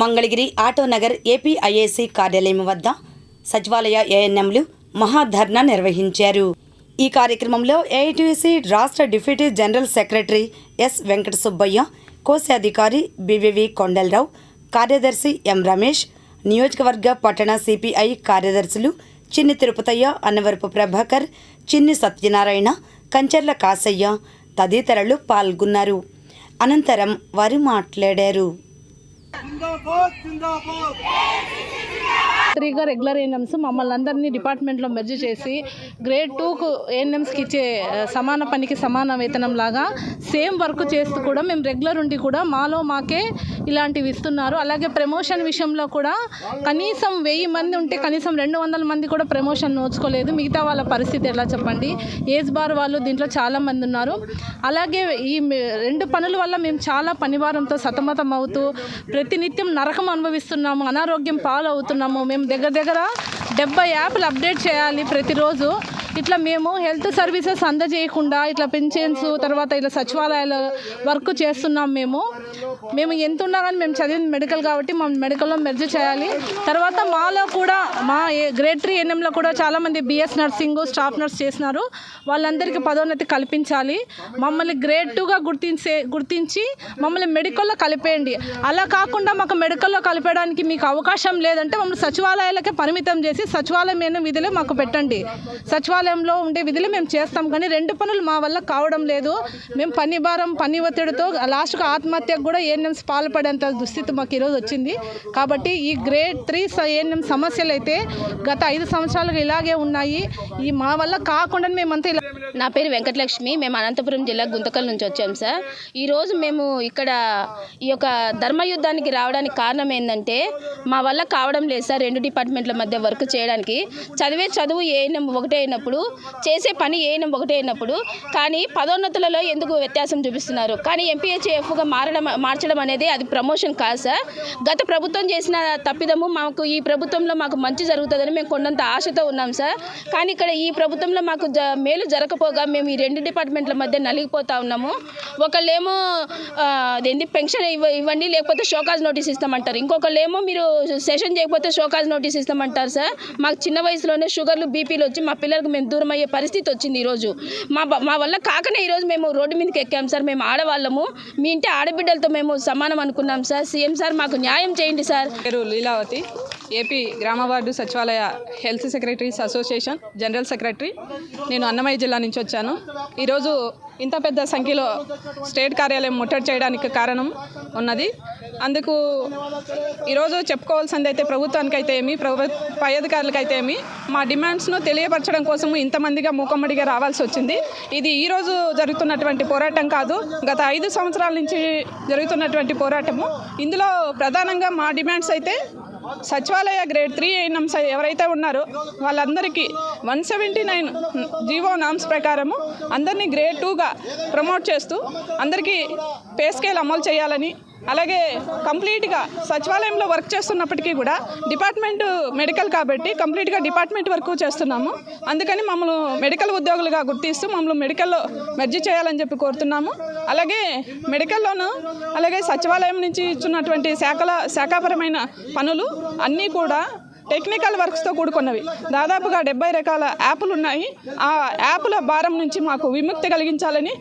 మంగళగిరి ఆటోనగర్ ఏపీఐఏసీ కార్యాలయం వద్ద సచివాలయ ఏఎన్ఎంలు మహాధర్నా నిర్వహించారు. ఈ కార్యక్రమంలో ఏఐటీసీ రాష్ట్ర deputy general secretary S Venkata Subbaiah కోశాధికారి బివివి కొండలరావు కార్యదర్శి ఎం రమేష్ నియోజకవర్గ పట్టణ సిపిఐ కార్యదర్శులు చిన్ని తిరుపతయ్య అన్నవరపు ప్రభాకర్ చిన్ని సత్యనారాయణ కంచర్ల కాసయ్య తదితరులు పాల్గొన్నారు. అనంతరం వారు మాట్లాడారు. Zindabat, zindabat. Gençlik. త్రీగా రెగ్యులర్ ఏఎన్ఎమ్స్ మమ్మల్ని అందరినీ డిపార్ట్మెంట్లో మెర్జ్ చేసి గ్రేడ్ టూకు ఏఎన్ఎమ్స్కి ఇచ్చే సమాన పనికి సమాన వేతనం లాగా సేమ్ వర్క్ చేస్తూ కూడా మేము రెగ్యులర్ ఉండి కూడా మాలో మాకే ఇలాంటివి ఇస్తున్నారు. అలాగే ప్రమోషన్ విషయంలో కూడా కనీసం వెయ్యి మంది ఉంటే కనీసం రెండు వందల మంది కూడా ప్రమోషన్ నోచుకోలేదు. మిగతా వాళ్ళ పరిస్థితి ఎలా చెప్పండి? ఏజ్ బార్ వాళ్ళు దీంట్లో చాలామంది ఉన్నారు. అలాగే ఈ రెండు పనుల వల్ల మేము చాలా పనివారంతో సతమతం అవుతూ ప్రతినిత్యం నరకం అనుభవిస్తున్నాము అనారోగ్యం పాలవుతున్నాము. మేము దగ్గర దగ్గర డెబ్బై యాప్లు అప్డేట్ చేయాలి ప్రతిరోజు. ఇట్లా మేము హెల్త్ సర్వీసెస్ అందజేయకుండా ఇట్లా పెన్షన్స్ తర్వాత ఇట్లా సచివాలయాల వర్క్ చేస్తున్నాం మేము. మేము ఎంత ఉన్నా కానీ మేము చదివిన మెడికల్ కాబట్టి మా మెడికల్లో మెర్జ్ చేయాలి. తర్వాత మాలో కూడా మా గ్రేడ్ త్రీ ఎన్ఎంలో కూడా చాలామంది బిఎస్ నర్సింగ్ స్టాఫ్ నర్స్ చేసినారు. వాళ్ళందరికీ పదోన్నతి కల్పించాలి. మమ్మల్ని గ్రేడ్ టూగా గుర్తించే గుర్తించి మమ్మల్ని మెడికల్లో కలిపేయండి. అలా కాకుండా మాకు మెడికల్లో కలిపేయడానికి మీకు అవకాశం లేదంటే మమ్మల్ని సచివాలయాలకే పరిమితం చేసి సచివాలయం విధులే మాకు పెట్టండి. సచివాలయంలో ఉండే విధులు మేము చేస్తాం. కానీ రెండు పనులు మా వల్ల కావడం లేదు. మేము పని భారం పని ఒత్తిడితో లాస్ట్కు ఆత్మహత్యకు కూడా ఏఎన్ఎంస్ పాల్పడేంత దుస్థితి మాకు ఈరోజు వచ్చింది. కాబట్టి ఈ గ్రేడ్ త్రీ ఏఎన్ఎం సమస్యలు అయితే గత ఐదు సంవత్సరాలుగా ఇలాగే ఉన్నాయి. ఈ మా వల్ల కాకుండా మేమంతా ఇలా నా పేరు వెంకటలక్ష్మి. మేము అనంతపురం జిల్లా గుంతకల్ నుంచి వచ్చాం సార్. ఈరోజు మేము ఇక్కడ ఈ యొక్క ధర్మయుద్ధానికి రావడానికి కారణం ఏంటంటే మా వల్ల కావడం లేదు సార్ రెండు డిపార్ట్మెంట్ల మధ్య వర్క్ చేయడానికి. చదివే చదువు ఏఎన్ఎం ఒకటే అయినప్పుడు చేసే పని ఏఎన్ఎం ఒకటే అయినప్పుడు కానీ పదోన్నతులలో ఎందుకు వ్యత్యాసం చూపిస్తున్నారు? కానీ ఎంపీహెచ్ఎఫ్గా మారడం మార్చడం అనేది అది ప్రమోషన్ కాదు సార్. గత ప్రభుత్వం చేసిన తప్పిదము మాకు ఈ ప్రభుత్వంలో మాకు మంచి జరుగుతుందని మేము కొండంత ఆశతో ఉన్నాం సార్. కానీ ఇక్కడ ఈ ప్రభుత్వంలో మాకు జ మేలు పోగా మేము ఈ రెండు డిపార్ట్మెంట్ల మధ్య నలిగిపోతా ఉన్నాము. ఒకళ్ళేమో అదేంది అదేంటి పెన్షన్ ఇవ్వ ఇవ్వండి లేకపోతే షోకాజ్ నోటీస్ ఇస్తామంటారు. ఇంకొకళ్ళేమో మీరు సెషన్ చేయకపోతే షోకాజ్ నోటీస్ ఇస్తామంటారు సార్. మాకు చిన్న వయసులోనే షుగర్లు బీపీలు వచ్చి మా పిల్లలకు మేము దూరం అయ్యే పరిస్థితి వచ్చింది ఈరోజు. మా మా వల్ల కాకనే ఈరోజు మేము రోడ్డు మీదకి ఎక్కాం సార్. మేము ఆడవాళ్ళము. మీ ఇంటి ఆడబిడ్డలతో మేము సమానం అనుకున్నాం సార్. సీఎం సార్ మాకు న్యాయం చేయండి సార్. పేరు లీలావతి ఏపీ గ్రామ వార్డు సచివాలయ health secretaries association general secretary. నేను అన్నమయ్య జిల్లా నుంచి వచ్చాను. ఈరోజు ఇంత పెద్ద సంఖ్యలో స్టేట్ కార్యాలయం ముట్టడి చేయడానికి కారణం ఉన్నది. అందుకు ఈరోజు చెప్పుకోవాల్సింది అయితే ప్రభుత్వానికి అయితే ఏమి ప్రభు పై అధికారులకు అయితే ఏమి మా డిమాండ్స్ను తెలియపరచడం కోసము ఇంతమందిగా మూకమ్మడిగా రావాల్సి వచ్చింది. ఇది ఈరోజు జరుగుతున్నటువంటి పోరాటం కాదు గత ఐదు సంవత్సరాల నుంచి జరుగుతున్నటువంటి పోరాటము. ఇందులో ప్రధానంగా మా డిమాండ్స్ అయితే సచివాలయ గ్రేడ్ త్రీ ఎయినమ్స్ ఎవరైతే ఉన్నారో వాళ్ళందరికీ one seventy nine GO norms ప్రకారము అందరినీ గ్రేడ్ టూగా ప్రమోట్ చేస్తూ అందరికీ పే స్కేల్ అమలు చేయాలని అలాగే కంప్లీట్గా సచివాలయంలో వర్క్ చేస్తున్నప్పటికీ కూడా డిపార్ట్మెంట్ మెడికల్ కాబట్టి కంప్లీట్గా డిపార్ట్మెంట్ వర్క్ చేస్తున్నాము. అందుకని మమ్మల్ని మెడికల్ ఉద్యోగులుగా గుర్తిస్తూ మమ్మల్ని మెడికల్లో మెర్జి చేయాలని చెప్పి కోరుతున్నాము. అలాగే మెడికల్లోనూ అలాగే సచివాలయం నుంచి ఇచ్చున్నటువంటి శాఖల శాఖాపరమైన పనులు అన్నీ కూడా టెక్నికల్ వర్క్స్తో కూడుకున్నవి. దాదాపుగా డెబ్బై రకాల యాప్లు ఉన్నాయి ఆ యాప్ల భారం నుంచి మాకు విముక్తి కలిగించాలని